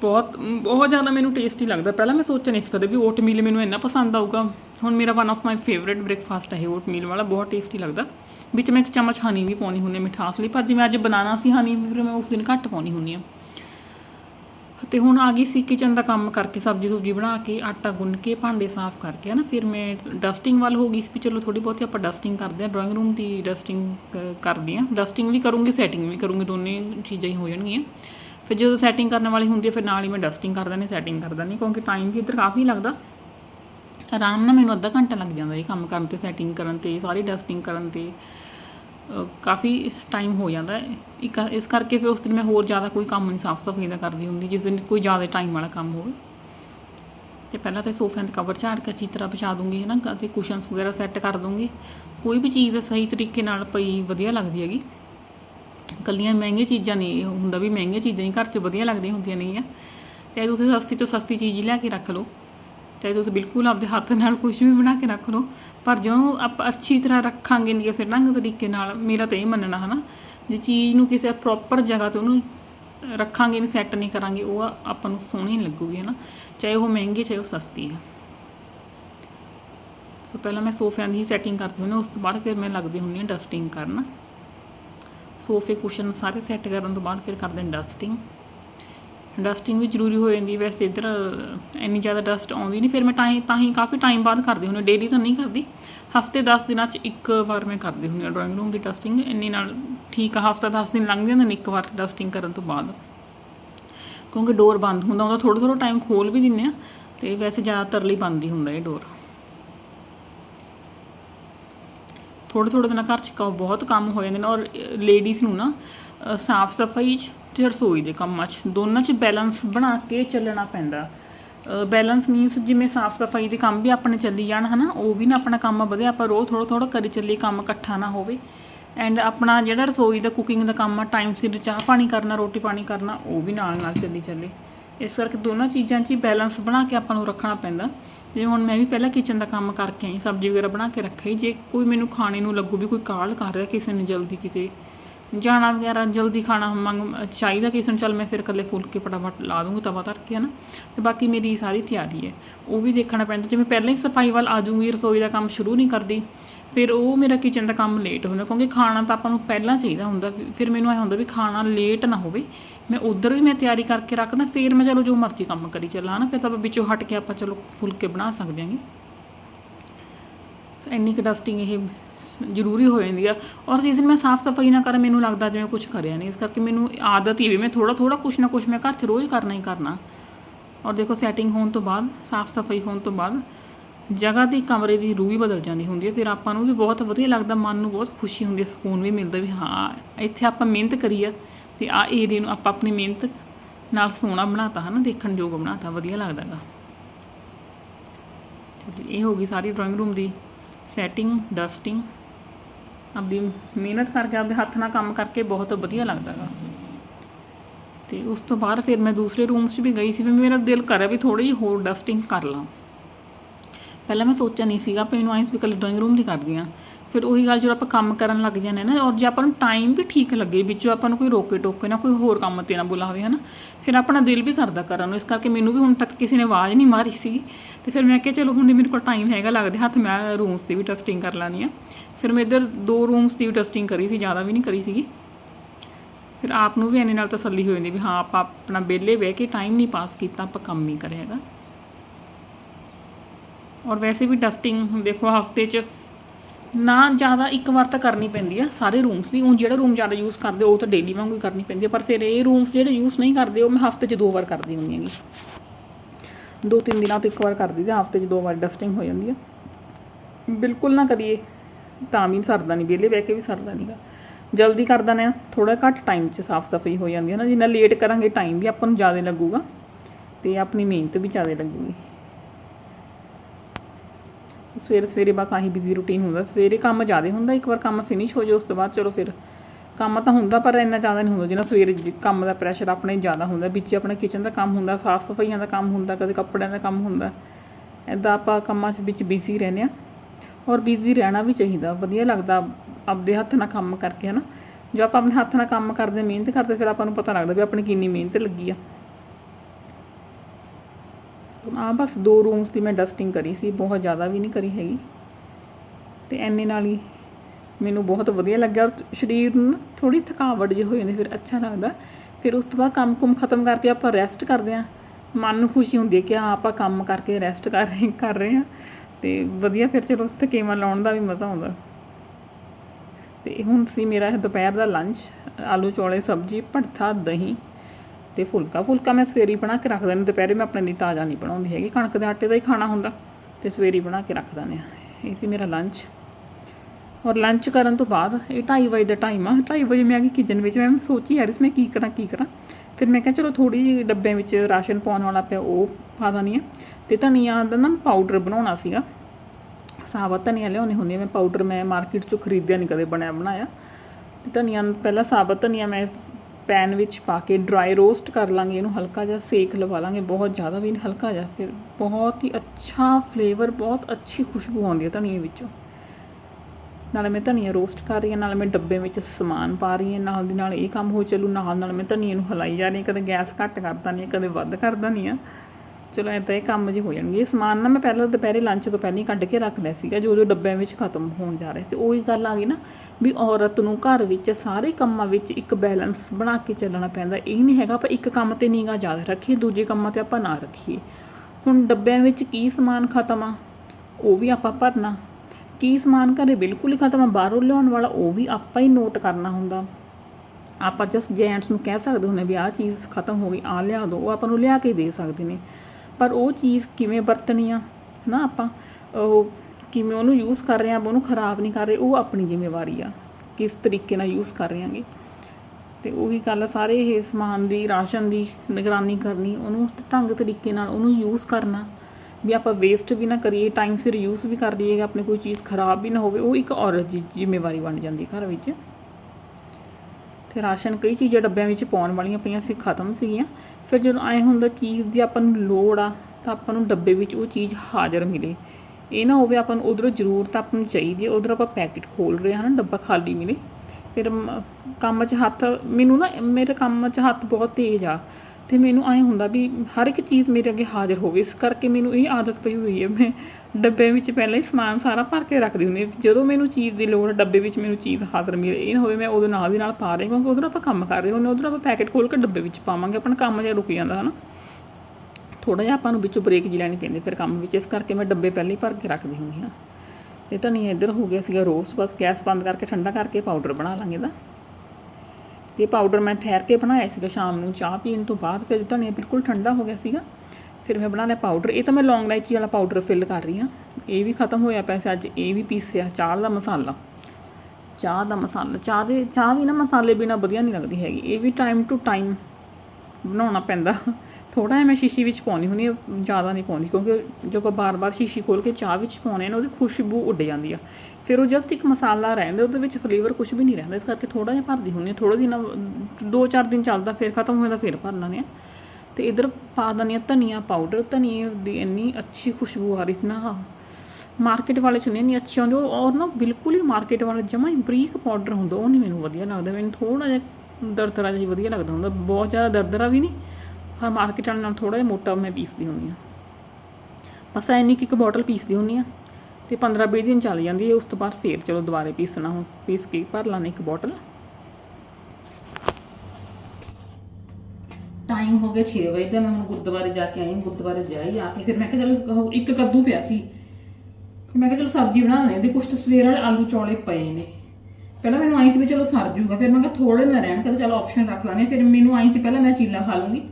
ਬਹੁਤ ਬਹੁਤ ਜ਼ਿਆਦਾ ਮੈਨੂੰ ਟੇਸਟੀ ਲੱਗਦਾ। ਪਹਿਲਾਂ ਮੈਂ ਸੋਚਿਆ ਨਹੀਂ ਸੀ ਕਦੇ ਵੀ ਓਟ ਮੀਲ ਮੈਨੂੰ ਇੰਨਾ ਪਸੰਦ ਆਊਗਾ। ਹੁਣ ਮੇਰਾ one of my favourite breakfast ਹੈ ਓਟ ਮੀਲ ਵਾਲਾ, ਬਹੁਤ ਟੇਸਟੀ ਲੱਗਦਾ। ਵਿੱਚ ਮੈਂ ਇੱਕ ਚਮਚ ਹਨੀ ਵੀ ਪਾਉਣੀ ਹੁੰਦੀ ਹੈ ਮਿਠਾਸ ਲਈ, ਪਰ ਜਿਵੇਂ ਅੱਜ ਬਨਾਨਾ ਸੀ ਹਨੀ ਫਿਰ ਮੈਂ ਉਸ ਦਿਨ ਘੱਟ ਪਾਉਣੀ ਹੁੰਦੀ ਆ। ਤੇ ਹੁਣ ਆ ਗਈ ਸੀ ਕਿਚਨ ਦਾ ਕੰਮ ਕਰਕੇ, ਸਬਜ਼ੀ ਸੁਬਜੀ ਬਣਾ ਕੇ, ਆਟਾ ਗੁੰਨ ਕੇ, ਭਾਂਡੇ ਸਾਫ਼ ਕਰਕੇ, ਹਨਾ, ਫਿਰ ਮੈਂ ਡਸਟਿੰਗ ਵੱਲ ਹੋ ਗਈ ਸੀ ਵੀ ਚਲੋ ਥੋੜੀ ਬਹੁਤੀ ਆਪਾਂ ਡਸਟਿੰਗ ਕਰਦੇ ਆ ਡਰਾਇੰਗ ਰੂਮ ਦੀ ਡਸਟਿੰਗ ਕਰਦੇ ਆ ਡਸਟਿੰਗ ਵੀ ਕਰੂੰਗੀ ਸੈਟਿੰਗ ਵੀ ਕਰੂੰਗੀ, ਦੋਨੇ ਚੀਜ਼ਾਂ ਹੀ ਹੋ ਜਾਣਗੀਆਂ। ਫਿਰ ਜਦੋਂ ਸੈਟਿੰਗ ਕਰਨ ਵਾਲੀ ਹੁੰਦੀ ਹੈ, ਫਿਰ ਨਾਲ ਹੀ ਮੈਂ ਡਸਟਿੰਗ ਕਰ ਦਿੰਦੀ ਸੈਟਿੰਗ ਕਰ ਦਿੰਦੀ ਕਿਉਂਕਿ ਟਾਈਮ ਵੀ ਇੱਧਰ ਕਾਫੀ ਲੱਗਦਾ। ਆਰਾਮ ਨਾਲ ਮੈਨੂੰ ਅੱਧਾ ਘੰਟਾ ਲੱਗ ਜਾਂਦਾ ਇਹ ਕੰਮ ਕਰਨ ਤੇ ਸੈਟਿੰਗ ਕਰਨ ਤੇ, ਸਾਰੀ ਡਸਟਿੰਗ ਕਰਨ ਤੇ। ਕਾਫੀ ਟਾਈਮ ਹੋ ਜਾਂਦਾ ਹੈ। ਇੱਕ ਇਸ ਕਰਕੇ ਫਿਰ ਉਸ ਦਿਨ ਮੈਂ ਹੋਰ ਜ਼ਿਆਦਾ ਕੋਈ ਕੰਮ ਨਹੀਂ ਸਾਫ਼ ਸਫ਼ਾਈ ਦਾ ਕਰਦੀ ਹੁੰਦੀ, ਜਿਸ ਦਿਨ ਕੋਈ ਜ਼ਿਆਦਾ ਟਾਈਮ ਵਾਲਾ ਕੰਮ ਹੋਵੇ। ਤੇ ਪਹਿਲਾਂ ਤਾਂ ਸੋਫਿਆਂ ਦੇ ਕਵਰ ਝਾੜ ਕੇ ਅੱਛੀ ਤਰ੍ਹਾਂ ਵਿਛਾ ਦੂੰਗੀ ਹੈ ਨਾ ਤੇ ਕੁਸ਼ਨਸ ਵਗੈਰਾ ਸੈੱਟ ਕਰ ਦੂੰਗੀ। ਕੋਈ ਵੀ ਚੀਜ਼ ਸਹੀ ਤਰੀਕੇ ਨਾਲ ਪਈ, ਵਧੀਆ ਲੱਗਦੀ ਹੈਗੀ। ਕੱਲੀਆਂ ਮਹਿੰਗੀਆਂ ਚੀਜ਼ਾਂ ਨਹੀਂ ਹੁੰਦਾ ਵੀ ਮਹਿੰਗੀਆਂ ਚੀਜ਼ਾਂ ਹੀ ਘਰ 'ਚ ਵਧੀਆ ਲੱਗਦੀਆਂ ਹੁੰਦੀਆਂ ਨਹੀਂ ਆ। ਚਾਹੇ ਤੁਸੀਂ ਸਸਤੀ ਤੋਂ ਸਸਤੀ ਚੀਜ਼ ਹੀ ਲਿਆ ਕੇ ਰੱਖ ਲਓ। ਚਾਹੇ ਤੁਸੀਂ ਬਿਲਕੁਲ ਆਪਦੇ ਹੱਥ ਨਾਲ ਕੁਝ ਵੀ ਬਣਾ ਕੇ ਰੱਖ ਲਓ, ਪਰ ਜਦੋਂ ਆਪਾਂ ਅੱਛੀ ਤਰ੍ਹਾਂ ਰੱਖਾਂਗੇ ਨਹੀਂ ਕਿਸੇ ਢੰਗ ਤਰੀਕੇ ਨਾਲ, ਮੇਰਾ ਤਾਂ ਇਹ ਮੰਨਣਾ ਹਨਾ, ਜੇ ਚੀਜ਼ ਨੂੰ ਕਿਸੇ ਪ੍ਰੋਪਰ ਜਗ੍ਹਾ ਤੇ ਉਹਨੂੰ ਰੱਖਾਂਗੇ ਨਹੀਂ ਸੈੱਟ ਨਹੀਂ ਕਰਾਂਗੇ, ਉਹ ਆਪਾਂ ਨੂੰ ਸੋਹਣੀ ਨਹੀਂ ਲੱਗੂਗੀ ਹਨਾ, ਚਾਹੇ ਉਹ ਮਹਿੰਗੀ ਚਾਹੇ ਉਹ ਸਸਤੀ ਹੈ ਸੋ ਪਹਿਲਾਂ ਮੈਂ ਸੋਫਿਆਂ ਦੀ ਸੈਟਿੰਗ ਕਰਦੀ ਹੁੰਦੀ ਹਾਂ, ਉਸ ਤੋਂ ਬਾਅਦ ਫਿਰ ਮੈਂ ਲੱਗਦੀ ਹੁੰਦੀ ਹਾਂ ਡਸਟਿੰਗ ਕਰਨ। ਸੋਫੇ ਕੁਸ਼ਨ ਸਾਰੇ ਸੈੱਟ ਕਰਨ ਤੋਂ ਬਾਅਦ ਫਿਰ ਕਰਦੇ ਹਾਂ ਡਸਟਿੰਗ ਡਸਟਿੰਗ ਵੀ ਜ਼ਰੂਰੀ ਹੋ ਜਾਂਦੀ ਵੈਸੇ ਇੱਧਰ ਇੰਨੀ ਜ਼ਿਆਦਾ ਡਸਟ ਆਉਂਦੀ ਨਹੀਂ, ਫਿਰ ਮੈਂ ਤਾਂ ਤਾਂ ਹੀ ਕਾਫੀ ਟਾਈਮ ਬਾਅਦ ਕਰਦੀ ਹੁੰਦੀ ਡੇਲੀ ਤਾਂ ਨਹੀਂ ਕਰਦੀ। ਹਫ਼ਤੇ 10 ਦਿਨਾਂ 'ਚ ਇੱਕ ਵਾਰ ਮੈਂ ਕਰਦੀ ਹੁੰਦੀ ਹਾਂ ਡਰਾਇੰਗ ਰੂਮ ਦੀ ਡਸਟਿੰਗ ਇੰਨੀ ਨਾਲ ਠੀਕ ਆ, ਹਫਤਾ 10 ਦਿਨ ਲੰਘ ਜਾਂਦੇ ਨੇ ਇੱਕ ਵਾਰ ਡਸਟਿੰਗ ਕਰਨ ਤੋਂ ਬਾਅਦ। ਕਿਉਂਕਿ ਡੋਰ ਬੰਦ ਹੁੰਦਾ, ਉਹਦਾ ਥੋੜਾ ਥੋੜਾ ਟਾਈਮ ਖੋਲ ਵੀ ਦਿੰਨੇ ਆ ਤੇ ਵੈਸੇ ਜ਼ਿਆਦਾਤਰ ਲਈ ਬੰਦ ਹੀ ਹੁੰਦਾ ਇਹ ਡੋਰ ਥੋੜੇ ਥੋੜੇ ਦਿਨਾਂ ਘਰ 'ਚ ਕ- ਬਹੁਤ ਕੰਮ ਹੋ ਜਾਂਦੇ ਨੇ ਔਰ ਲੇਡੀਜ਼ ਨੂੰ ਨਾ ਸਾਫ਼ ਸਫ਼ਾਈ 'ਚ ਤੇ ਰਸੋਈ ਦੇ ਕੰਮਾਂ 'ਚ ਦੋਨਾਂ 'ਚ ਬੈਲੈਂਸ ਬਣਾ ਕੇ ਚੱਲਣਾ ਪੈਂਦਾ। ਬੈਲੈਂਸ ਮੀਨਸ ਜਿਵੇਂ ਸਾਫ਼ ਸਫ਼ਾਈ ਦੇ ਕੰਮ ਵੀ ਆਪਣੇ ਚੱਲੀ ਜਾਣ ਹਨਾ, ਉਹ ਵੀ ਨਾ ਆਪਣਾ ਕੰਮ ਵਧੇ, ਆਪਾਂ ਰੋਜ਼ ਥੋੜਾ ਥੋੜਾ ਕਰੀ ਚੱਲੀ ਕੰਮ ਇਕੱਠਾ ਨਾ ਹੋਵੇ। ਐਂਡ ਆਪਣਾ ਜਿਹੜਾ ਰਸੋਈ ਦਾ ਕੁਕਿੰਗ ਦਾ ਕੰਮ ਆ ਟਾਈਮ ਸਿਰ ਚਾਹ ਪਾਣੀ ਕਰਨਾ, ਰੋਟੀ ਪਾਣੀ ਕਰਨਾ, ਉਹ ਵੀ ਨਾਲ ਨਾਲ ਚੱਲੀ ਚੱਲੇ। ਇਸ ਕਰਕੇ ਦੋਨਾਂ ਚੀਜ਼ਾਂ 'ਚ ਹੀ ਬੈਲੈਂਸ ਬਣਾ ਕੇ ਆਪਾਂ ਨੂੰ ਰੱਖਣਾ ਪੈਂਦਾ। ਜਿਵੇਂ ਹੁਣ ਮੈਂ ਵੀ ਪਹਿਲਾਂ ਕਿਚਨ ਦਾ ਕੰਮ ਕਰਕੇ ਆਈ, ਸਬਜ਼ੀ ਵਗੈਰਾ ਬਣਾ ਕੇ ਰੱਖੀ ਜੇ ਕੋਈ ਮੈਨੂੰ ਖਾਣੇ ਨੂੰ ਲੱਗੂ ਵੀ ਕੋਈ ਕਾਹਲ ਕਰ ਰਿਹਾ ਕਿਸੇ ਨੇ ਜਲਦੀ ਕਿਤੇ ਜਾਣਾ ਵਗੈਰਾ, ਜਲਦੀ ਖਾਣਾ ਮੰਗ, ਚਾਹੀਦਾ ਕਿਸੇ ਨੂੰ, ਚੱਲ ਮੈਂ ਫਿਰ ਇਕੱਲੇ ਫੁਲਕੇ ਫਟਾਫਟ ਲਾ ਦੂੰਗੀ ਤਵਾ ਧਰ ਕੇ, ਹਨਾ। ਤੇ ਬਾਕੀ ਮੇਰੀ ਸਾਰੀ ਤਿਆਰੀ ਹੈ। ਉਹ ਵੀ ਦੇਖਣਾ ਪੈਂਦਾ, ਜਿਵੇਂ ਪਹਿਲਾਂ ਹੀ ਸਫ਼ਾਈ ਵੱਲ ਆ ਜਾਊਂਗੀ, ਰਸੋਈ ਦਾ ਕੰਮ ਸ਼ੁਰੂ ਨਹੀਂ ਕਰਦੀ, ਫਿਰ ਉਹ ਮੇਰਾ ਕਿਚਨ ਦਾ ਕੰਮ ਲੇਟ ਹੁੰਦਾ, ਕਿਉਂਕਿ ਖਾਣਾ ਤਾਂ ਆਪਾਂ ਨੂੰ ਪਹਿਲਾਂ ਚਾਹੀਦਾ ਹੁੰਦਾ, ਫਿਰ ਮੈਨੂੰ ਐ ਹੁੰਦਾ ਵੀ ਖਾਣਾ ਲੇਟ ਨਾ ਹੋਵੇ। ਮੈਂ ਉਧਰ ਵੀ ਮੈਂ ਤਿਆਰੀ ਕਰਕੇ ਰੱਖਦਾ, ਫਿਰ ਮੈਂ ਚਲੋ ਜੋ ਮਰਜ਼ੀ ਕੰਮ ਕਰੀ ਚੱਲਾਂ, ਹਨਾ। ਫਿਰ ਤਾਂ ਆਪਾਂ ਵਿੱਚੋਂ ਹਟ ਕੇ ਆਪਾਂ ਚਲੋ ਫੁਲਕੇ ਬਣਾ ਸਕਦੇ ਆਂਗੇ ਇੰਨੀ ਕੁ ਡਸਟਿੰਗ ਇਹ ਜ਼ਰੂਰੀ ਹੋ ਜਾਂਦੀ ਆ। ਔਰ ਜਿਸ ਦਿਨ ਮੈਂ ਸਾਫ਼ ਸਫ਼ਾਈ ਨਾ ਕਰਾਂ, ਮੈਨੂੰ ਲੱਗਦਾ ਜਿਵੇਂ ਕੁਝ ਕਰਿਆ ਨਹੀਂ ਇਸ ਕਰਕੇ ਮੈਨੂੰ ਆਦਤ ਹੀ ਵੀ, ਮੈਂ ਥੋੜਾ ਥੋੜਾ ਕੁਛ ਨਾ ਕੁਛ ਮੈਂ ਘਰ 'ਚ ਰੋਜ਼ ਕਰਨਾ ਹੀ ਕਰਨਾ। ਔਰ ਦੇਖੋ ਸੈਟਿੰਗ ਹੋਣ ਤੋਂ ਬਾਅਦ, ਸਾਫ਼ ਸਫ਼ਾਈ ਹੋਣ ਤੋਂ ਬਾਅਦ, ਜਗ੍ਹਾ ਦੀ ਕਮਰੇ ਦੀ ਰੂਹ ਹੀ ਬਦਲ ਜਾਂਦੀ ਹੁੰਦੀ ਹੈ। ਫਿਰ ਆਪਾਂ ਨੂੰ ਵੀ ਬਹੁਤ ਵਧੀਆ ਲੱਗਦਾ, ਮਨ ਨੂੰ ਬਹੁਤ ਖੁਸ਼ੀ ਹੁੰਦੀ ਹੈ, ਸਕੂਨ ਵੀ ਮਿਲਦਾ ਵੀ ਹਾਂ, ਇੱਥੇ ਆਪਾਂ ਮਿਹਨਤ ਕਰੀ ਆ ਤੇ ਆ ਏਰੀਆ ਨੂੰ ਆਪਾਂ ਆਪਣੀ ਮਿਹਨਤ ਨਾਲ ਸੋਹਣਾ ਬਣਾਤਾ, ਹਨਾ, ਦੇਖਣ ਯੋਗ ਬਣਾਤਾ, ਵਧੀਆ ਲੱਗਦਾਗਾ। ਇਹ ਹੋ ਗਈ ਸਾਰੀ ਡਰਾਇੰਗ ਰੂਮ ਦੀ ਸੈਟਿੰਗ ਡਸਟਿੰਗ ਆਪਦੀ ਮਿਹਨਤ ਕਰਕੇ, ਆਪਦੇ ਹੱਥ ਨਾਲ ਕੰਮ ਕਰਕੇ ਬਹੁਤ ਵਧੀਆ ਲੱਗਦਾਗਾ। ਤੇ ਉਸ ਤੋਂ ਬਾਅਦ ਫਿਰ ਮੈਂ ਦੂਸਰੇ ਰੂਮਸ 'ਚ ਵੀ ਗਈ ਸੀ, ਫਿਰ ਮੇਰਾ ਦਿਲ ਕਰਿਆ ਵੀ ਥੋੜੀ ਜਿਹੀ ਹੋਰ ਡਸਟਿੰਗ ਕਰ ਲਾਂ। ਪਹਿਲਾਂ ਮੈਂ ਸੋਚਿਆ ਨਹੀਂ ਸੀਗਾ ਵੀ ਮੈਨੂੰ ਆਈਸ ਵੀ ਕੱਲ ਡਰਾਇੰਗ ਰੂਮ ਦੀ ਕਰਦੀ ਆ। ਫਿਰ ਉਹੀ ਗੱਲ ਜਦੋਂ ਆਪਾਂ ਕੰਮ ਕਰਨ ਲੱਗ ਜਾਂਦੇ ਨਾ, ਔਰ ਜੇ ਆਪਾਂ ਨੂੰ ਟਾਈਮ ਵੀ ਠੀਕ ਲੱਗੇ, ਵਿੱਚੋਂ ਆਪਾਂ ਨੂੰ ਕੋਈ ਰੋਕੇ ਟੋਕੇ ਨਾ, ਕੋਈ ਹੋਰ ਕੰਮ ਤੇ ਨਾ ਬੁਲਾਵੇ, ਹਨਾ, ਫਿਰ ਆਪਣਾ ਦਿਲ ਵੀ ਕਰਦਾ ਕਰਨ ਨੂੰ। ਇਸ ਕਰਕੇ ਮੈਨੂੰ ਵੀ ਹੁਣ ਤੱਕ ਕਿਸੇ ਨੇ ਆਵਾਜ਼ ਨਹੀਂ ਮਾਰੀ ਸੀ। ਤੇ ਫਿਰ ਮੈਂ ਕਿਹਾ, ਚਲੋ ਹੁਣ ਮੇਰੇ ਕੋਲ ਟਾਈਮ ਹੈਗਾ, ਲੱਗਦੇ ਹੱਥ ਮੈਂ ਰੂਮਸ ਦੀ ਵੀ ਟੈਸਟਿੰਗ ਕਰ ਲਾਨੀ ਆ ਫਿਰ ਮੈਂ ਇੱਧਰ ਦੋ ਰੂਮਸ ਦੀ ਵੀ ਟੈਸਟਿੰਗ ਕਰੀ ਸੀ, ਜ਼ਿਆਦਾ ਵੀ ਨਹੀਂ ਕਰੀ ਸੀਗੀ। ਫਿਰ ਆਪ ਨੂੰ ਵੀ ਇਹਨੇ ਨਾਲ ਤਸੱਲੀ ਹੋ ਜਾਂਦੀ ਵੀ ਹਾਂ, ਆਪਾਂ ਆਪਣਾ ਵਿਹਲੇ ਬਹਿ ਕੇ ਟਾਈਮ ਨਹੀਂ ਪਾਸ ਕੀਤਾ, ਆਪਾਂ ਕੰਮ ਹੀ ਕਰਿਆ ਹੈਗਾ। ਔਰ ਵੈਸੇ ਵੀ ਡਸਟਿੰਗ ਦੇਖੋ, ਹਫ਼ਤੇ 'ਚ ਨਾ ਜ਼ਿਆਦਾ ਇੱਕ ਵਾਰ ਤਾਂ ਕਰਨੀ ਪੈਂਦੀ ਆ, ਸਾਰੇ ਰੂਮਸ ਦੀ, ਉਹ ਜਿਹੜਾ ਰੂਮ ਜ਼ਿਆਦਾ ਯੂਜ਼ ਕਰਦੇ ਉਹ ਤਾਂ ਡੇਲੀ ਵਾਂਗੂ ਹੀ ਕਰਨੀ ਪੈਂਦੀ ਆ, ਪਰ ਫਿਰ ਇਹ ਰੂਮਸ ਜਿਹੜੇ ਯੂਜ਼ ਨਹੀਂ ਕਰਦੇ, ਉਹ ਮੈਂ ਹਫ਼ਤੇ 'ਚ ਦੋ ਵਾਰ ਕਰਦੀ ਹੁੰਦੀ ਹੈਗੀ। ਦੋ ਤਿੰਨ ਦਿਨਾਂ ਤੋਂ ਇੱਕ ਵਾਰ ਕਰਦੀ ਤੇ ਹਫ਼ਤੇ 'ਚ ਦੋ ਵਾਰ ਡਸਟਿੰਗ ਹੋ ਜਾਂਦੀ ਆ। ਬਿਲਕੁਲ ਨਾ ਕਰੀਏ, ਤਾਂ ਵੀ ਸਰਦਾ ਨਹੀਂ ਵਿਹਲੇ ਬਹਿ ਕੇ ਵੀ ਸਰਦਾ ਨਹੀਂਗਾ ਜਲਦੀ ਕਰ ਦਿੰਦੇ ਆ ਥੋੜਾ ਘੱਟ ਟਾਈਮ 'ਚ ਸਾਫ਼ ਸਫ਼ਾਈ ਹੋ ਜਾਂਦੀ ਹੈ ਨਾ, ਜਿੰਨਾ ਲੇਟ ਕਰਾਂਗੇ ਟਾਈਮ ਵੀ ਆਪਾਂ ਨੂੰ ਜ਼ਿਆਦਾ ਲੱਗੂਗਾ। ਤੇ ਆਪਣੀ ਮਿਹਨਤ ਵੀ ਜ਼ਿਆਦਾ ਲੱਗੂਗੀ। ਸਵੇਰੇ ਸਵੇਰੇ ਬਸ ਆਹੀ ਬਿਜ਼ੀ ਰੂਟੀਨ ਹੁੰਦਾ। ਸਵੇਰੇ ਕੰਮ ਜ਼ਿਆਦਾ ਹੁੰਦਾ, ਇੱਕ ਵਾਰ ਕੰਮ ਫਿਨਿਸ਼ ਹੋ ਜਾਏ, ਉਸ ਤੋਂ ਬਾਅਦ ਚਲੋ ਫਿਰ ਕੰਮ ਤਾਂ ਹੁੰਦਾ, ਪਰ ਇੰਨਾ ਜ਼ਿਆਦਾ ਨਹੀਂ ਹੁੰਦਾ, ਜਿੰਨਾ ਸਵੇਰੇ ਜ- ਕੰਮ ਦਾ ਪ੍ਰੈਸ਼ਰ ਆਪਣੇ ਜ਼ਿਆਦਾ ਹੁੰਦਾ। ਵਿੱਚ ਆਪਣੇ ਕਿਚਨ ਦਾ ਕੰਮ ਹੁੰਦਾ, ਸਾਫ਼ ਸਫਾਈਆਂ ਦਾ ਕੰਮ ਹੁੰਦਾ, ਕਦੇ ਕੱਪੜਿਆਂ ਦਾ ਕੰਮ ਹੁੰਦਾ। ਐਦਾਂ ਆਪਾਂ ਕੰਮਾਂ 'ਚ ਵਿੱਚ ਬਿਜ਼ੀ ਰਹਿੰਦੇ ਆ ਔਰ ਬਿਜ਼ੀ ਰਹਿਣਾ ਵੀ ਚਾਹੀਦਾ। ਵਧੀਆ ਲੱਗਦਾ ਆਪਦੇ ਹੱਥ ਨਾਲ ਕੰਮ ਕਰਕੇ, ਹਨਾ। ਜੋ ਆਪਾਂ ਆਪਣੇ ਹੱਥ ਨਾਲ ਕੰਮ ਕਰਦੇ, ਮਿਹਨਤ ਕਰਦੇ, ਫਿਰ ਆਪਾਂ ਨੂੰ ਪਤਾ ਲੱਗਦਾ ਵੀ ਆਪਣੀ ਕਿੰਨੀ ਮਿਹਨਤ ਲੱਗੀ ਆ। ਆ ਬਸ ਦੋ ਰੂਮਸ ਦੀ ਮੈਂ ਡਸਟਿੰਗ ਕਰੀ ਸੀ, ਬਹੁਤ ਜ਼ਿਆਦਾ ਵੀ ਨਹੀਂ ਕਰੀ ਹੈਗੀ। ਤੇ ਐਨੇ ਨਾਲ ਹੀ ਮੈਨੂੰ ਬਹੁਤ ਵਧੀਆ ਲੱਗਿਆ ਔਰ ਸਰੀਰ ਨੂੰ ਥੋੜੀ ਥਕਾਵਟ ਜਿਹੀ ਹੋ ਜਾਂਦੀ ਫਿਰ ਅੱਛਾ ਲੱਗਦਾ। ਫਿਰ ਉਸ ਤੋਂ ਬਾਅਦ ਕੰਮ ਕੁਮ ਖਤਮ ਕਰਕੇ ਆਪਾਂ ਰੈਸਟ ਕਰਦੇ ਆ ਮਨ ਨੂੰ ਖੁਸ਼ੀ ਹੁੰਦੀ ਹੈ ਕਿ ਹਾਂ, ਆਪਾਂ ਕੰਮ ਕਰਕੇ ਰੈਸਟ ਕਰ ਰਹੇ ਕਰ ਰਹੇ ਆ ਤੇ ਵਧੀਆ, ਫਿਰ ਚਲੋ ਉਸ ਥਕੇਵਾਂ ਲਾਉਣ ਦਾ ਵੀ ਮਜ਼ਾ ਆਉਂਦਾ। ਤੇ ਹੁਣ ਸੀ ਮੇਰਾ ਇਹ ਦੁਪਹਿਰ ਦਾ ਲੰਚ ਆਲੂ ਚੌਲੇ, ਸਬਜ਼ੀ ਭੜਥਾ ਦਹੀਂ। ਤੇ ਫੁਲਕਾ। ਫੁਲਕਾ ਮੈਂ ਸਵੇਰੇ ਬਣਾ ਕੇ ਰੱਖ ਦਿੰਦੀ ਦੁਪਹਿਰੇ ਮੈਂ ਆਪਣੇ ਲਈ ਤਾਜ਼ਾ ਨਹੀਂ ਬਣਾਉਂਦੀ ਹੈਗੀ। ਕਣਕ ਦੇ ਆਟੇ ਦਾ ਹੀ ਖਾਣਾ ਹੁੰਦਾ, ਤੇ ਸਵੇਰੇ ਹੀ ਬਣਾ ਕੇ ਰੱਖ ਦਿੰਦੇ ਆ ਇਹ ਸੀ ਮੇਰਾ ਲੰਚ ਔਰ ਲੰਚ ਕਰਨ ਤੋਂ ਬਾਅਦ ਇਹ 2:30 ਵਜੇ ਦਾ ਟਾਈਮ ਆ। 2:30 ਵਜੇ ਮੈਂ ਆ ਗਈ ਕਿਚਨ ਵਿੱਚ। ਮੈਂ ਸੋਚੀ ਯਾਰ ਇਸ ਮੈਂ ਕੀ ਕਰਾਂ ਕੀ ਕਰਾਂ। ਫਿਰ ਮੈਂ ਕਿਹਾ ਚਲੋ ਥੋੜੀ ਜਿਹੀ ਡੱਬਿਆਂ ਵਿੱਚ ਰਾਸ਼ਨ ਪਾਉਣ ਵਾਲਾ ਪਿਆ, ਉਹ ਪਾ ਦਾਨੀ ਆ ਤੇ ਧਨੀਆ ਦਾ ਨਾ ਪਾਊਡਰ ਬਣਾਉਣਾ ਸੀਗਾ। ਸਾਬਤ ਧਨੀਆ ਲਿਆਉਣੇ ਹੁੰਦੇ ਮੈਂ ਪਾਊਡਰ ਮੈਂ ਮਾਰਕੀਟ ਚੋਂ ਖਰੀਦਿਆ ਨਹੀਂ ਕਦੇ ਬਣਿਆ, ਬਣਾਇਆ। ਤੇ ਧਨੀਆ, ਪਹਿਲਾਂ ਸਾਬਤ ਧਨੀਆ ਮੈਂ ਪੈਨ ਵਿੱਚ ਪਾ ਕੇ ਡਰਾਈ ਰੋਸਟ ਕਰ ਲਾਂਗੇ, ਇਹਨੂੰ ਹਲਕਾ ਜਿਹਾ ਸੇਕ ਲਵਾ ਲਾਂਗੇ, ਬਹੁਤ ਜ਼ਿਆਦਾ ਵੀ ਹਲਕਾ ਜਿਹਾ ਫਿਰ। ਬਹੁਤ ਹੀ ਅੱਛਾ ਫਲੇਵਰ ਬਹੁਤ ਅੱਛੀ ਖੁਸ਼ਬੂ ਆਉਂਦੀ ਹੈ ਧਨੀਏ ਵਿੱਚੋਂ। ਨਾਲੇ ਮੈਂ ਧਨੀਆ ਰੋਸਟ ਕਰ ਰਹੀ ਹਾਂ, ਨਾਲ ਮੈਂ ਡੱਬੇ ਵਿੱਚ ਸਮਾਨ ਪਾ ਰਹੀ ਹਾਂ, ਨਾਲ ਦੀ ਨਾਲ ਇਹ ਕੰਮ ਹੋ ਚੱਲੂ, ਨਾਲ ਨਾਲ ਮੈਂ ਧਨੀਏ ਨੂੰ ਹਲਾਈ ਜਾ ਰਹੀ ਹਾਂ, ਕਦੇ ਗੈਸ ਘੱਟ ਕਰਦਾ ਨਹੀਂ ਕਦੇ ਵੱਧ ਕਰਦਾ ਨਹੀਂ ਆ ਚਲੋ ਐਂ ਤਾਂ ਇਹ ਕੰਮ ਜੇ ਹੋ ਜਾਣਗੇ। ਇਹ ਸਮਾਨ ਨਾ ਮੈਂ ਪਹਿਲਾਂ ਦੁਪਹਿਰੇ ਲੰਚ ਤੋਂ ਪਹਿਲਾਂ ਹੀ ਕੱਢ ਕੇ ਰੱਖ ਲਿਆ ਸੀਗਾ, ਜੋ ਜੋ ਡੱਬਿਆਂ ਵਿੱਚ ਖਤਮ ਹੋਣ ਜਾ ਰਹੇ ਸੀ। ਉਹੀ ਗੱਲ ਆ ਗਈ ਨਾ ਵੀ ਔਰਤ ਨੂੰ ਘਰ ਵਿੱਚ ਸਾਰੇ ਕੰਮਾਂ ਵਿੱਚ ਇੱਕ ਬੈਲੈਂਸ ਬਣਾ ਕੇ ਚੱਲਣਾ ਪੈਂਦਾ। ਇਹ ਨਹੀਂ ਹੈਗਾ ਆਪਾਂ ਇੱਕ ਕੰਮ ਤੇ ਨਿਗਾਹ ਜ਼ਿਆਦਾ ਰੱਖੀਏ, ਦੂਜੇ ਕੰਮਾਂ ਤੇ ਆਪਾਂ ਨਾ ਰੱਖੀਏ। ਹੁਣ ਡੱਬਿਆਂ ਵਿੱਚ ਕੀ ਸਮਾਨ ਖਤਮ ਆ? ਉਹ ਵੀ ਆਪਾਂ ਭਰਨਾ। ਕੀ ਸਮਾਨ ਘਰੇ ਬਿਲਕੁਲ ਹੀ ਖਤਮ ਆ? ਬਾਹਰੋਂ ਲਿਆਉਣ ਵਾਲਾ ਉਹ ਵੀ ਆਪਾਂ ਹੀ ਨੋਟ ਕਰਨਾ ਹੁੰਦਾ। ਆਪਾਂ ਜਸਟ ਜੈਂਟਸ ਨੂੰ ਕਹਿ ਸਕਦੇ ਹੁੰਦੇ ਵੀ ਆਹ ਚੀਜ਼ ਖਤਮ ਹੋ ਗਈ ਆ ਲਿਆ ਦਿਓ ਉਹ ਆਪਾਂ ਨੂੰ ਲਿਆ ਕੇ ਦੇ ਸਕਦੇ ਨੇ। ਪਰ ਉਹ ਚੀਜ਼ ਕਿਵੇਂ ਵਰਤਣੀ ਆ ਨਾ ਆਪਾਂ ਉਹ ਕਿਵੇਂ ਉਹਨੂੰ ਯੂਜ਼ ਕਰ ਰਹੇ ਆ ਆਪਾਂ ਉਹਨੂੰ ਖਰਾਬ ਨਹੀਂ ਕਰ ਰਹੇ ਉਹ ਆਪਣੀ ਜ਼ਿੰਮੇਵਾਰੀ ਆ ਕਿਸ ਤਰੀਕੇ ਨਾਲ ਯੂਜ਼ ਕਰ ਰਹੇ ਆਂਗੇ। ਤੇ ਉਹੀ ਗੱਲ ਆ, ਸਾਰੇ ਇਹ ਸਮਾਨ ਦੀ ਰਾਸ਼ਨ ਦੀ ਨਿਗਰਾਨੀ ਕਰਨੀ ਉਹਨੂੰ ਢੰਗ ਤਰੀਕੇ ਨਾਲ ਉਹਨੂੰ ਯੂਜ਼ ਕਰਨਾ ਵੀ ਆਪਾਂ ਵੇਸਟ ਵੀ ਨਾ ਕਰੀਏ ਟਾਈਮ ਸਿਰ ਯੂਜ਼ ਵੀ ਕਰ ਲਈਏ ਆਪਣੇ ਕੋਈ ਚੀਜ਼ ਖਰਾਬ ਵੀ ਨਾ ਹੋਵੇ ਉਹ ਇੱਕ ਔਰਤ ਦੀ ਜ਼ਿੰਮੇਵਾਰੀ ਬਣ ਜਾਂਦੀ ਘਰ ਵਿੱਚ। ਤੇ ਰਾਸ਼ਨ ਕਈ ਚੀਜ਼ਾਂ ਡੱਬਿਆਂ ਵਿੱਚ ਪਾਉਣ ਵਾਲੀਆਂ ਪਈਆਂ ਸੀ, ਖਤਮ ਸੀਗੀਆਂ। ਫਿਰ ਜਦੋਂ ਐ ਹੁੰਦਾ ਚੀਜ਼ ਦੀ ਆਪਾਂ ਨੂੰ ਲੋੜ ਆ, ਤਾਂ ਆਪਾਂ ਨੂੰ ਡੱਬੇ ਵਿੱਚ ਉਹ ਚੀਜ਼ ਹਾਜ਼ਰ ਮਿਲੇ। ਇਹ ਨਾ ਹੋਵੇ ਆਪਾਂ ਨੂੰ ਉਧਰੋਂ ਜ਼ਰੂਰਤ ਆਪਾਂ ਨੂੰ ਚਾਹੀਦੀ ਹੈ ਉਧਰ ਆਪਾਂ ਪੈਕੇਟ ਖੋਲ ਰਹੇ ਹਾਂ ਨਾ, ਡੱਬਾ ਖਾਲੀ ਮਿਲੇ। ਫਿਰ ਕੰਮ 'ਚ ਹੱਥ, ਮੈਨੂੰ ਨਾ, ਮੇਰੇ ਕੰਮ 'ਚ ਹੱਥ ਬਹੁਤ ਤੇਜ਼ ਆ। ਤੇ ਮੈਨੂੰ ਐਂ ਹੁੰਦਾ ਵੀ ਹਰ ਇੱਕ ਚੀਜ਼ ਮੇਰੇ ਅੱਗੇ ਹਾਜ਼ਰ ਹੋਵੇ, ਇਸ ਕਰਕੇ ਮੈਨੂੰ ਇਹ ਆਦਤ ਪਈ ਹੋਈ ਹੈ। ਮੈਂ ਡੱਬੇ ਵਿੱਚ ਪਹਿਲਾਂ ਹੀ ਸਮਾਨ ਸਾਰਾ ਭਰ ਕੇ ਰੱਖਦੀ ਹੁੰਦੀ ਜਦੋਂ ਮੈਨੂੰ ਚੀਜ਼ ਦੀ ਲੋੜ, ਡੱਬੇ ਵਿੱਚ ਮੈਨੂੰ ਚੀਜ਼ ਹਾਜ਼ਰ ਮਿਲੇ, ਇਹ ਨਾ ਹੋਵੇ ਮੈਂ ਉਹਦੇ ਨਾਲ ਦੀ ਨਾਲ ਪਾ ਰਹੀ ਕਿਉਂਕਿ ਉਧਰ ਆਪਾਂ ਕੰਮ ਕਰ ਰਹੇ ਹੁੰਦੇ ਉਧਰ ਆਪਾਂ ਪੈਕੇਟ ਖੋਲ ਕੇ ਡੱਬੇ ਵਿੱਚ ਪਾਵਾਂਗੇ, ਆਪਣਾ ਕੰਮ ਜਿਹਾ ਰੁਕ ਜਾਂਦਾ, ਹਨਾ। ਥੋੜਾ ਜਿਹਾ ਆਪਾਂ ਨੂੰ ਵਿੱਚੋਂ ਬ੍ਰੇਕ ਜੀ ਲੈਣੀ ਪੈਂਦੀ ਫਿਰ ਕੰਮ ਵਿੱਚ, ਇਸ ਕਰਕੇ ਮੈਂ ਡੱਬੇ ਪਹਿਲਾਂ ਹੀ ਭਰ ਕੇ ਰੱਖਦੀ ਹੁੰਦੀ ਹਾਂ। ਇਹ ਤਾਂ ਨਹੀਂ ਇੱਧਰ ਹੋ ਗਿਆ ਸੀਗਾ ਰੋਸ, ਬਸ ਗੈਸ ਬੰਦ ਕਰਕੇ ਠੰਡਾ ਕਰਕੇ ਪਾਊਡਰ ਬਣਾ ਲਾਂਗੇ ਇਹਦਾ। ਤੇ ਪਾਊਡਰ ਮੈਂ ਠਹਿਰ ਕੇ ਬਣਾਇਆ ਸੀਗਾ ਸ਼ਾਮ ਨੂੰ ਚਾਹ ਪੀਣ ਤੋਂ ਬਾਅਦ, ਫਿਰ ਧਨੀਆ ਬਿਲਕੁਲ ਠੰਡਾ ਹੋ ਗਿਆ ਸੀਗਾ, ਫਿਰ ਮੈਂ ਬਣਾ ਲਿਆ ਪਾਊਡਰ ਇਹ ਤਾਂ ਮੈਂ ਲੌਂਗ ਇਲਾਇਚੀ ਵਾਲਾ ਪਾਊਡਰ ਫਿਲ ਕਰ ਰਹੀ ਹਾਂ। ਇਹ ਵੀ ਖਤਮ ਹੋਇਆ ਪਿਆ ਸੀ, ਅੱਜ ਇਹ ਵੀ ਪੀਸਿਆ ਚਾਹ ਦਾ ਮਸਾਲਾ। ਚਾਹ ਦਾ ਮਸਾਲਾ, ਚਾਹ ਦੇ, ਚਾਹ ਵੀ ਨਾ ਮਸਾਲੇ ਬਿਨਾ ਵਧੀਆ ਨਹੀਂ ਲੱਗਦੀ ਹੈਗੀ। ਇਹ ਵੀ ਟਾਈਮ ਟੂ ਟਾਈਮ ਬਣਾਉਣਾ ਪੈਂਦਾ। ਥੋੜਾ ਜਿਹਾ ਮੈਂ ਸ਼ੀਸ਼ੀ ਵਿੱਚ ਪਾਉਣੀ ਹੁੰਦੀ ਆ ਜ਼ਿਆਦਾ ਨਹੀਂ ਪਾਉਂਦੀ ਕਿਉਂਕਿ ਜੋ ਆਪਾਂ ਬਾਰ-ਬਾਰ ਸ਼ੀਸ਼ੀ ਖੋਲ ਕੇ ਚਾਹ ਵਿੱਚ ਪਾਉਣੇ ਨੇ ਉਹਦੀ ਖੁਸ਼ਬੂ ਉੱਡ ਜਾਂਦੀ ਆ। ਫਿਰ ਉਹ ਜਸਟ ਇੱਕ ਮਸਾਲਾ ਰਹਿੰਦਾ, ਉਹਦੇ ਵਿੱਚ ਫਲੇਵਰ ਕੁਝ ਵੀ ਨਹੀਂ ਰਹਿੰਦਾ, ਇਸ ਕਰਕੇ ਥੋੜਾ ਜਿਹਾ ਭਰਦੀ ਹੁੰਦੀ ਆ ਥੋੜੇ ਦਿਨ ਦੋ ਚਾਰ ਦਿਨ ਚੱਲਦਾ, ਫਿਰ ਖਤਮ ਹੋ ਜਾਂਦਾ ਫਿਰ ਭਰ ਲੈਂਦੇ ਆ ਤੇ ਇਧਰ ਪਾ ਦਿੰਦੀ ਹਾਂ ਧਨੀਆ ਪਾਊਡਰ ਧਨੀਏ ਦੀ ਇੰਨੀ ਅੱਛੀ ਖੁਸ਼ਬੂ ਆ ਰਹੀ ਸੀ ਨਾ। ਮਾਰਕੀਟ ਵਾਲੇ ਚ ਨਹੀਂ ਇੰਨੀ ਅੱਛੀ ਆਉਂਦੀ, ਉਹ ਔਰ ਨਾ ਬਿਲਕੁਲ ਹੀ ਮਾਰਕੀਟ ਵਾਲੇ ਜਮਾ ਹੀ ਬਰੀਕ ਪਾਊਡਰ ਹੁੰਦਾ, ਉਹ ਨਹੀਂ ਮੈਨੂੰ ਵਧੀਆ ਲੱਗਦਾ। ਮੈਨੂੰ ਥੋੜਾ ਜਿਹਾ ਦਰਦਰਾ ਜਿਹਾ ਵਧੀਆ ਲੱਗਦਾ ਹੁੰਦਾ, ਬਹੁਤ ਜ਼ਿਆਦਾ ਦਰਦਰਾ ਵੀ ਨਹੀਂ ਹਾਂ ਮਾਰਕੀਟ ਵਾਲੇ ਨਾਲ ਥੋੜਾ ਜਿਹਾ ਮੋਟਾ ਮੈਂ ਪੀਸਦੀ ਹੁੰਦੀ ਹਾਂ। ਬਸ ਐਨੀ ਕੁ ਇੱਕ ਬੋਟਲ ਪੀਸਦੀ ਹੁੰਦੀ ਆ ਤੇ 15 20 ਦਿਨ ਚੱਲ ਜਾਂਦੀ ਹੈ, ਉਸ ਤੋਂ ਬਾਅਦ ਫੇਰ ਚਲੋ ਦੁਬਾਰੇ ਪੀਸਣਾ ਹੁਣ, ਪੀਸ ਕੇ ਭਰ ਲਾਣੇ ਇੱਕ ਬੋਟਲ। ਟਾਈਮ ਹੋ ਗਿਆ 6 ਵਜੇ ਦਾ, ਮੈਂ ਹੁਣ ਗੁਰਦੁਆਰੇ ਜਾ ਕੇ ਆਈ ਗੁਰਦੁਆਰੇ ਜਾਈ ਆ ਕੇ ਫਿਰ ਮੈਂ ਕਿਹਾ ਚਲੋ ਇੱਕ ਕੱਦੂ ਪਿਆ ਸੀ। ਫਿਰ ਮੈਂ ਕਿਹਾ ਚਲੋ ਸਬਜ਼ੀ ਬਣਾ ਲੈਂਦੇ ਕੁਛ ਤਾਂ ਸਵੇਰ ਵਾਲੇ ਆਲੂ ਚੌਲੇ ਪਏ ਨੇ। ਪਹਿਲਾਂ ਮੈਨੂੰ ਆਈ ਸੀ ਵੀ ਚਲੋ ਸਰ ਜੂਗਾ, ਫਿਰ ਮੈਂ ਕਿਹਾ ਥੋੜੇ ਨਾ ਰਹਿਣ, ਕਹਿੰਦਾ ਚਲੋ ਆਪਸ਼ਨ ਰੱਖ ਲਾਂਗੇ, ਫਿਰ ਮੈਨੂੰ ਆਈ ਸੀ ਪਹਿਲਾਂ ਮੈਂ ਚੀਲਾ ਖਾ ਲੂੰਗੀ।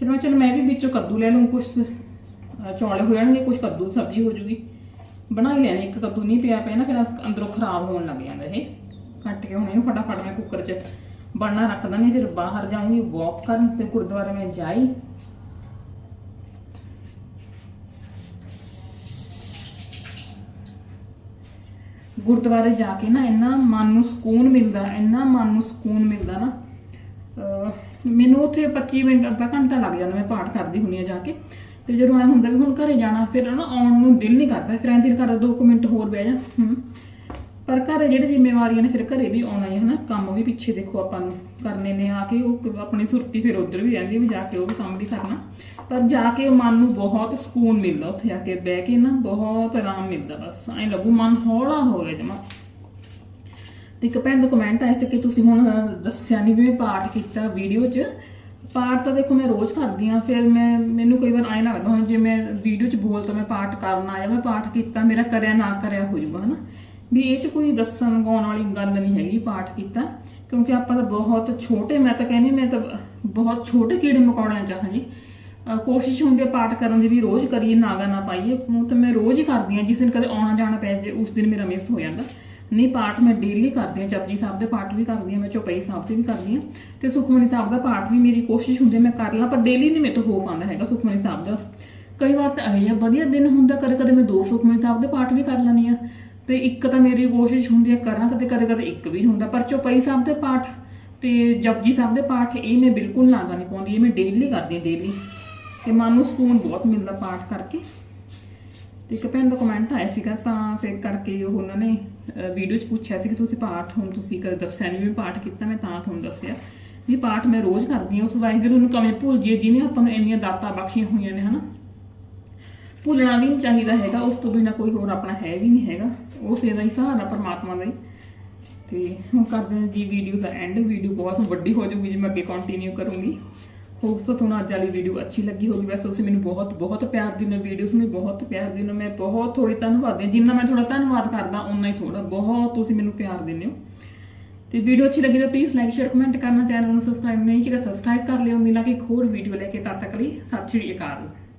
ਫਿਰ ਮੈਂ ਚਲੋ ਮੈਂ ਵੀ ਵਿੱਚੋਂ ਕੱਦੂ ਲੈ ਲੂੰ ਕੁਛ ਚੌਲੇ ਹੋ ਜਾਣਗੇ, ਕੁਛ ਕੱਦੂ, ਸਬਜ਼ੀ ਹੋ ਜੂਗੀ। ਬਣਾ ਹੀ ਲੈਣੇ, ਇੱਕ ਕੱਦੂ ਨਹੀਂ ਪਿਆ ਪਿਆ ਨਾ, ਫਿਰ ਅੰਦਰੋਂ ਖਰਾਬ ਹੋਣ ਲੱਗ ਜਾਂਦਾ ਇਹ। ਕੱਟ ਕੇ ਹੁਣ ਇਹਨੂੰ ਫਟਾਫਟ ਮੈਂ ਕੁੱਕਰ 'ਚ ਬਣਨਾ ਰੱਖ ਦਾਂਗੀ ਫਿਰ ਬਾਹਰ ਜਾਊਂਗੀ ਵਾਕ ਕਰਨ ਤੇ ਗੁਰਦੁਆਰੇ ਮੈਂ ਜਾਈ। ਗੁਰਦੁਆਰੇ ਜਾ ਕੇ ਨਾ ਇੰਨਾ ਮਨ ਨੂੰ ਸਕੂਨ ਮਿਲਦਾ, ਇੰਨਾ ਮਨ ਨੂੰ ਸਕੂਨ ਮਿਲਦਾ ਨਾ ਮੈਨੂੰ ਉੱਥੇ 25 ਮਿੰਟ, ਅੱਧਾ ਘੰਟਾ ਲੱਗ ਜਾਂਦਾ, ਮੈਂ ਪਾਠ ਕਰਦੀ ਹੁੰਨੀ ਆ ਜਾ ਕੇ। ਤੇ ਜਦੋਂ ਐ ਹੁੰਦਾ ਵੀ ਹੁਣ ਘਰੇ ਜਾਣਾ, ਫਿਰ ਨਾ ਆਉਣ ਨੂੰ ਦਿਲ ਨਹੀਂ ਕਰਦਾ, ਫਿਰ ਐਂ ਦਿਲ ਕਰਦਾ ਦੋ ਕੁ ਮਿੰਟ ਹੋਰ ਬਹਿ ਜਾ, ਹੂੰ। ਪਰ ਘਰੇ ਜਿਹੜੇ ਜ਼ਿੰਮੇਵਾਰੀਆਂ ਨੇ, ਫਿਰ ਘਰੇ ਵੀ ਆਉਣਾ ਹੀ ਹੈ ਹਨਾ। ਕੰਮ ਵੀ ਪਿੱਛੇ ਦੇਖੋ ਆਪਾਂ ਨੂੰ ਕਰਨੇ ਨੇ, ਆ ਕੇ ਉਹ ਆਪਣੀ ਸੁਰਤੀ ਫਿਰ ਉਧਰ ਵੀ ਰਹਿੰਦੀ ਹੈ ਵੀ ਜਾ ਕੇ ਉਹ ਵੀ ਕੰਮ ਵੀ ਕਰਨਾ। ਪਰ ਜਾ ਕੇ ਮਨ ਨੂੰ ਬਹੁਤ ਸਕੂਨ ਮਿਲਦਾ ਉੱਥੇ ਜਾ ਕੇ, ਬਹਿ ਕੇ ਨਾ ਬਹੁਤ ਆਰਾਮ ਮਿਲਦਾ ਬਸ। ਐਂ ਲੱਗੂ ਮਨ ਹੌਲਾ ਹੋ ਗਿਆ ਜਮਾ। ਤੇ ਇੱਕ ਭੈਣ ਦਾ ਕਮੈਂਟ ਆਇਆ ਸੀ ਕਿ ਤੁਸੀਂ ਹੁਣ ਦੱਸਿਆ ਨਹੀਂ ਵੀ ਮੈਂ ਪਾਠ ਕੀਤਾ ਵੀਡੀਓ 'ਚ। ਪਾਠ ਤਾਂ ਦੇਖੋ ਮੈਂ ਰੋਜ਼ ਕਰਦੀ ਆ ਫਿਰ ਮੈਂ, ਮੈਨੂੰ ਕਈ ਵਾਰ ਐਂ ਲੱਗਦਾ ਹੁਣ ਜੇ ਮੈਂ ਵੀਡੀਓ 'ਚ ਬੋਲ ਤਾਂ ਮੈਂ ਪਾਠ ਕਰਨਾ ਆਇਆ, ਮੈਂ ਪਾਠ ਕੀਤਾ, ਮੇਰਾ ਕਰਿਆ ਨਾ ਕਰਿਆ ਹੋ ਜਾਊਗਾ, ਹਨਾ? ਵੀ ਇਹ 'ਚ ਕੋਈ ਦੱਸਣ ਗਾਉਣ ਵਾਲੀ ਗੱਲ ਨਹੀਂ ਹੈਗੀ ਪਾਠ ਕੀਤਾ, ਕਿਉਂਕਿ ਆਪਾਂ ਤਾਂ ਬਹੁਤ ਛੋਟੇ, ਮੈਂ ਤਾਂ ਕਹਿੰਦੀ ਮੈਂ ਤਾਂ ਬਹੁਤ ਛੋਟੇ ਕੀੜੇ ਮਕੌੜਿਆਂ 'ਚ ਹਾਂ ਜੀ। ਕੋਸ਼ਿਸ਼ ਹੁੰਦੀ ਹੈ ਪਾਠ ਕਰਨ ਦੀ ਵੀ ਰੋਜ਼ ਕਰੀਏ, ਨਾਗਾ ਨਾ ਪਾਈਏ, ਉਹ ਤਾਂ ਮੈਂ ਰੋਜ਼ ਹੀ ਕਰਦੀ ਹਾਂ, ਜਿਸ ਦਿਨ ਕਦੇ ਆਉਣਾ ਜਾਣਾ ਪੈ ਜੇ, ਉਸ ਦਿਨ ਮੇਰਾ ਮਿਸ ਹੋ ਜਾਂਦਾ। ਨਹੀਂ, ਪਾਠ ਮੈਂ ਡੇਲੀ ਕਰਦੀ ਹਾਂ, ਜਪਜੀ ਸਾਹਿਬ ਦੇ ਪਾਠ ਵੀ ਕਰਦੀ ਹਾਂ, ਮੈਂ ਚੌਪਈ ਸਾਹਿਬ ਦੇ ਵੀ ਕਰਦੀ ਹਾਂ ਤੇ ਸੁਖਮਨੀ ਸਾਹਿਬ ਦਾ ਪਾਠ ਵੀ ਮੇਰੀ ਕੋਸ਼ਿਸ਼ ਹੁੰਦੀ ਮੈਂ ਕਰ ਲਾਂ, ਪਰ ਡੇਲੀ ਨਹੀਂ ਮੇਰੇ ਤੋਂ ਹੋ ਪਾਉਂਦਾ ਹੈਗਾ ਸੁਖਮਨੀ ਸਾਹਿਬ ਦਾ। ਕਈ ਵਾਰ ਤਾਂ ਇਹ ਜਿਹਾ ਵਧੀਆ ਦਿਨ ਹੁੰਦਾ ਕਦੇ ਕਦੇ ਮੈਂ ਦੋ ਸੁਖਮਨੀ ਸਾਹਿਬ ਦੇ ਪਾਠ ਵੀ ਕਰ ਲੈਂਦੀ ਆ ਤੇ ਇੱਕ ਤਾਂ ਮੇਰੀ ਕੋਸ਼ਿਸ਼ ਹੁੰਦੀ ਹੈ ਕਰਾਂ ਕਦੇ ਕਦੇ ਕਦੇ ਇੱਕ ਵੀ ਨਹੀਂ ਹੁੰਦਾ, ਪਰ ਚੌਪਈ ਸਾਹਿਬ ਦੇ ਪਾਠ ਤੇ ਜਪਜੀ ਸਾਹਿਬ ਦੇ ਪਾਠ ਇਹ ਮੈਂ ਬਿਲਕੁਲ ਨਾਗਾ ਨਹੀਂ ਪਾਉਂਦੀ, ਇਹ ਮੈਂ ਡੇਲੀ ਕਰਦੀ ਹਾਂ ਡੇਲੀ ਤੇ ਮਨ ਨੂੰ ਸਕੂਨ ਬਹੁਤ ਮਿਲਦਾ ਪਾਠ ਕਰਕੇ। ਤੇ ਇੱਕ ਭੈਣ ਦਾ ਕਮੈਂਟ ਆਇਆ ਸੀਗਾ, ਤਾਂ ਫਿਰ ਕਰਕੇ ਉਹ ਉਹਨਾਂ ਨੇ ਵੀਡੀਓ 'ਚ ਪੁੱਛਿਆ ਸੀ ਕਿ ਤੁਸੀਂ ਪਾਠ ਹੁਣ ਤੁਸੀਂ ਕਦੇ ਦੱਸਿਆ ਨਹੀਂ ਵੀ ਪਾਠ ਕੀਤਾ, ਮੈਂ ਤਾਂ ਤੁਹਾਨੂੰ ਦੱਸਿਆ। ਵੀ ਪਾਠ ਮੈਂ ਰੋਜ਼ ਕਰਦੀ ਹਾਂ, ਉਸ ਵਾਹਿਗੁਰੂ ਨੂੰ ਕਵੇਂ ਭੁੱਲ ਜੀਏ ਜਿਹਨੇ ਆਪਾਂ ਨੂੰ ਇੰਨੀਆਂ ਦਾਤਾਂ ਬਖਸ਼ੀਆਂ ਹੋਈਆਂ ਨੇ, ਹਨਾ? ਭੁੱਲਣਾ ਵੀ ਨਹੀਂ ਚਾਹੀਦਾ ਹੈਗਾ, ਉਸ ਤੋਂ ਬਿਨਾ ਕੋਈ ਹੋਰ ਆਪਣਾ ਹੈ ਵੀ ਨਹੀਂ ਹੈਗਾ। ਉਸੇ ਦਾ ਹੀ ਸਹਾਰਾ, ਪਰਮਾਤਮਾ ਦਾ ਹੀ। ਤੇ ਹੁਣ ਕਰਦੇ ਹਾਂ ਜੀ ਵੀਡੀਓ ਦਾ ਐਂਡ ਵੀਡੀਓ ਬਹੁਤ ਵੱਡੀ ਹੋ ਜਾਊਗੀ, ਜੇ ਮੈਂ ਅੱਗੇ ਕੰਟੀਨਿਊ ਕਰੂੰਗੀ। ਹੋਪ ਸੋ ਤੁਹਾਨੂੰ ਅੱਜ ਵਾਲੀ ਵੀਡੀਓ ਅੱਛੀ ਲੱਗੀ ਹੋਗੀ ਵੈਸੇ ਤੁਸੀਂ ਮੈਨੂੰ ਬਹੁਤ ਬਹੁਤ ਪਿਆਰ ਦਿੰਦੇ ਹੋ ਵੀਡੀਓਸ ਨੂੰ, ਬਹੁਤ ਪਿਆਰ ਦਿੰਦੇ ਹੋ। ਮੈਂ ਬਹੁਤ ਥੋੜੀ ਧੰਨਵਾਦੀ ਹਾਂ। ਜਿੰਨਾ ਮੈਂ ਥੋੜਾ ਧੰਨਵਾਦ ਕਰਦਾ ਉਨਾ ਹੀ ਥੋੜਾ ਬਹੁਤ ਤੁਸੀਂ ਮੈਨੂੰ ਪਿਆਰ ਦਿੰਦੇ ਹੋ। ਤੇ ਵੀਡੀਓ ਅੱਛੀ ਲੱਗੀ ਤਾਂ ਪਲੀਜ਼ ਲਾਈਕ ਸ਼ੇਅਰ ਕਮੈਂਟ ਕਰਨਾ। ਚੈਨਲ ਨੂੰ ਸਬਸਕ੍ਰਾਈਬ ਨਹੀਂ ਕੀਤਾ ਸਬਸਕ੍ਰਾਈਬ ਕਰ ਲਿਓ। ਮਿਲਾਂਗੇ ਇੱਕ ਹੋਰ ਵੀਡੀਓ ਲੈ ਕੇ ਤਦ ਤੱਕ ਲਈ। ਸਤਿ ਸ਼੍ਰੀ ਅਕਾਲ।